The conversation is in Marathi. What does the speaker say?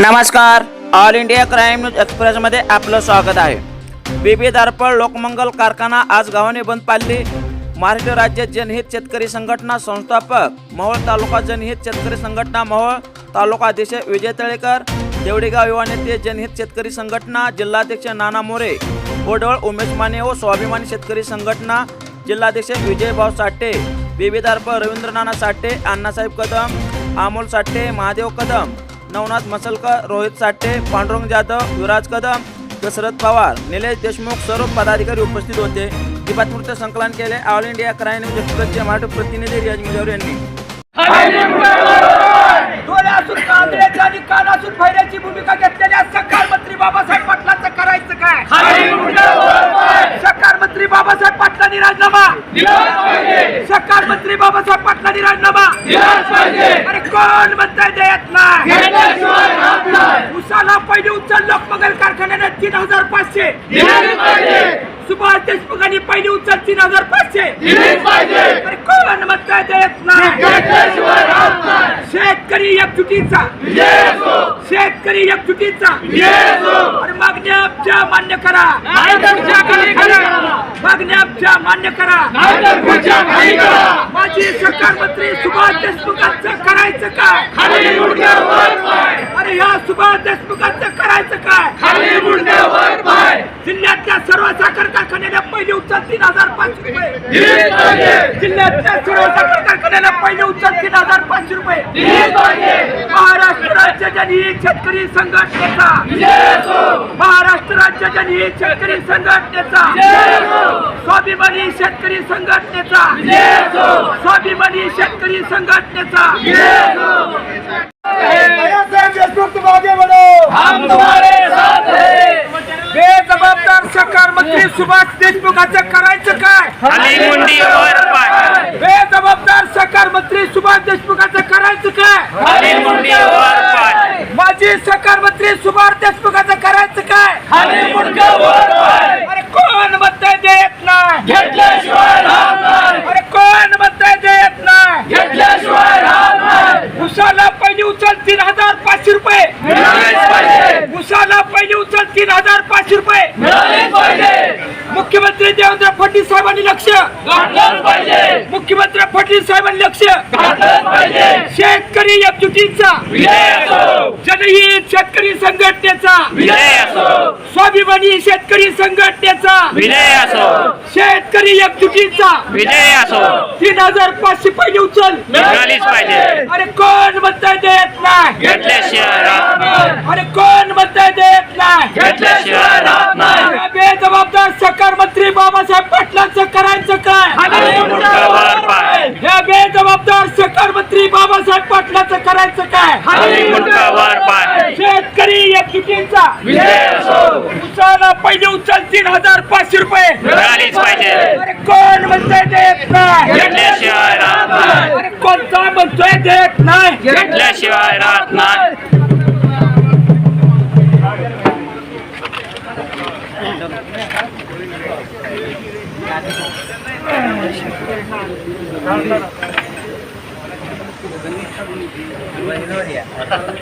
नमस्कार. ऑल इंडिया क्राईम न्यूज एक्सप्रेसमध्ये आपलं स्वागत आहे. बीबी दारपळ लोकमंगल कारखाना आज गावाने बंद पाडली. महाराष्ट्र राज्य जनहित शेतकरी संघटना संस्थापक मोहोळ तालुका जनहित शेतकरी संघटना मोहोळ तालुका अध्यक्ष विजय तळेकर देवडेगाव युवा नेते जनहित शेतकरी संघटना जिल्हाध्यक्ष नाना मोरे कोडवळ उमेश माने व स्वाभिमानी शेतकरी संघटना जिल्हाध्यक्ष विजयभाऊ साठे बीबी दारपळ रवींद्र नाना साठे अण्णासाहेब कदम अमोल साठे महादेव कदम नवनाथ मसलकर रोहित साठे पांडुरंग जाधव युवराज कदम दशरथ पवार निलेश देशमुख सर्व पदाधिकारी उपस्थित होते. ही बातमीचं संकलन केले ऑल इंडिया क्राईम न्यूज एक्सप्रेसचे मराठी प्रतिनिधी रियाज मिजावर यांनी. डोळ्यातून कांद्याची भूमिका घेतलेल्या सहकार मंत्री बाबासाहेब पाटलांचं करायचं काय? सहकार मंत्री बाबासाहेब पाटलांनी राजीनामा. सहकार मंत्री बाबासाहेब पाटलांनी राजीनामा. अरे कोण म्हणताय देत नाही? उसाला पहिले उचल लोकमगल कारखान्याने तीन हजार पाचशे. सुभाष देशमुखांनी पहिली उचल तीन हजार पाचशे. अरे कोण म्हणताय देत नाही? शेतकरी एकजुटीचा. शेतकरी एकजुटीचा. अरे मागण्या आमच्या मान्य करा. मागण्या आमच्या मान्य करा माजी सरकार मंत्री सुभाष देशमुखांचं करायचं काय अरे ह्या सुभाष देशमुखांचं करायचं काय? जिल्ह्यातल्या सर्व साखर कारखान्याला पहिले उचल तीन हजार पाचशे रुपये. जिल्ह्यातल्या सर्व साखर कारखान्याला पहिले उचल तीन हजार पाचशे रुपये. महाराष्ट्र राज्य जनहित शेतकरी संघटनेचा. महाराष्ट्र राज्य जनहित शेतकरी संघटनेचा. स्वाभिमानी शेतकरी संघटनेचा. स्वाभिमानी शेतकरी संघटनेचा. साहेब बेजबाबदार सरकार मंत्री सुभाष देशमुखाचं करायचं काय? बेजबाबदार सरकार मंत्री सुभाष देशमुखाचं करायचं काय? माजी सरकार मंत्री सुभाष देशमुखाचं करायचं काय अरे कोण म्हणताय देत नाही अरे कोण म्हणताय देत नाही उसाला पहिली उचल तीन हजार पाचशे रुपये उसाला पहिली उचल तीन हजार पाचशे रुपये मुख्यमंत्री देवेंद्र फडणवीस साहेबांनी लक्ष. मुख्यमंत्री फडणवीस साहेबांनी लक्ष. शेतकरी एकजुटीचा. जनहित शेतकरी संघटनेचा. स्वाभिमानी शेतकरी संघटनेचा. शेतकरी एकजुटीचा. तीन हजार पाचशे पहिली उचल. अरे कोण म्हणताय देत नाही? अरे कोण म्हणताय देत नाही? सरकार मंत्री बाबासाहेब पाटलांचं करायचं काय? या बेजबाबदार सरकार मंत्री बाबासाहेब पाटलांचं करायचं काय? शेतकरी एकजुटीचा उसाला पहिले उचल तीन हजार पाचशे रुपये. कोण म्हणताय देत नाही? कोणता म्हणतोय देत नाही? 然后到了我们没看到你没那么